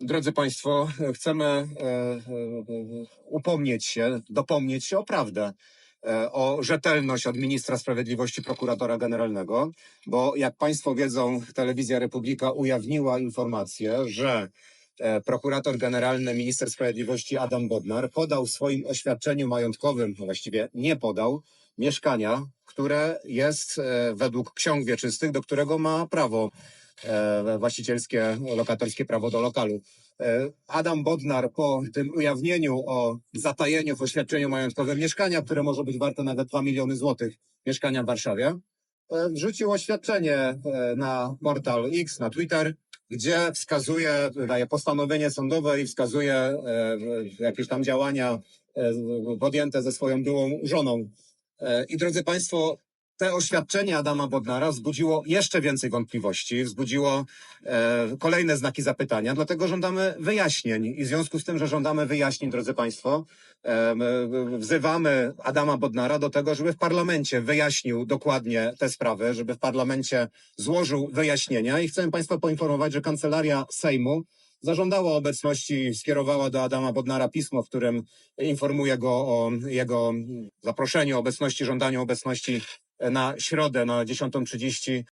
Drodzy Państwo, chcemy e, e, upomnieć się, dopomnieć się o prawdę, e, o rzetelność od ministra sprawiedliwości, prokuratora generalnego, bo jak Państwo wiedzą, telewizja Republika ujawniła informację, że prokurator generalny, minister sprawiedliwości Adam Bodnar podał w swoim oświadczeniu majątkowym, a właściwie nie podał, mieszkania, które jest według ksiąg wieczystych, do którego ma prawo właścicielskie, lokatorskie prawo do lokalu. E, Adam Bodnar po tym ujawnieniu o zatajeniu w oświadczeniu majątkowym mieszkania, które może być warte nawet 2 miliony złotych, mieszkania w Warszawie, e, wrzucił oświadczenie e, na portal X, na Twitter, gdzie wskazuje, daje postanowienie sądowe i wskazuje e, jakieś tam działania e, podjęte ze swoją byłą żoną. E, I drodzy Państwo, te oświadczenie Adama Bodnara wzbudziło jeszcze więcej wątpliwości, wzbudziło e, kolejne znaki zapytania, dlatego żądamy wyjaśnień. I w związku z tym, że żądamy wyjaśnień, drodzy Państwo, e, my wzywamy Adama Bodnara do tego, żeby w parlamencie wyjaśnił dokładnie te sprawy, żeby w parlamencie złożył wyjaśnienia. I chcę Państwa poinformować, że Kancelaria Sejmu zażądała obecności, skierowała do Adama Bodnara pismo, w którym informuje go o jego zaproszeniu, obecności, żądaniu obecności na środę na 10.30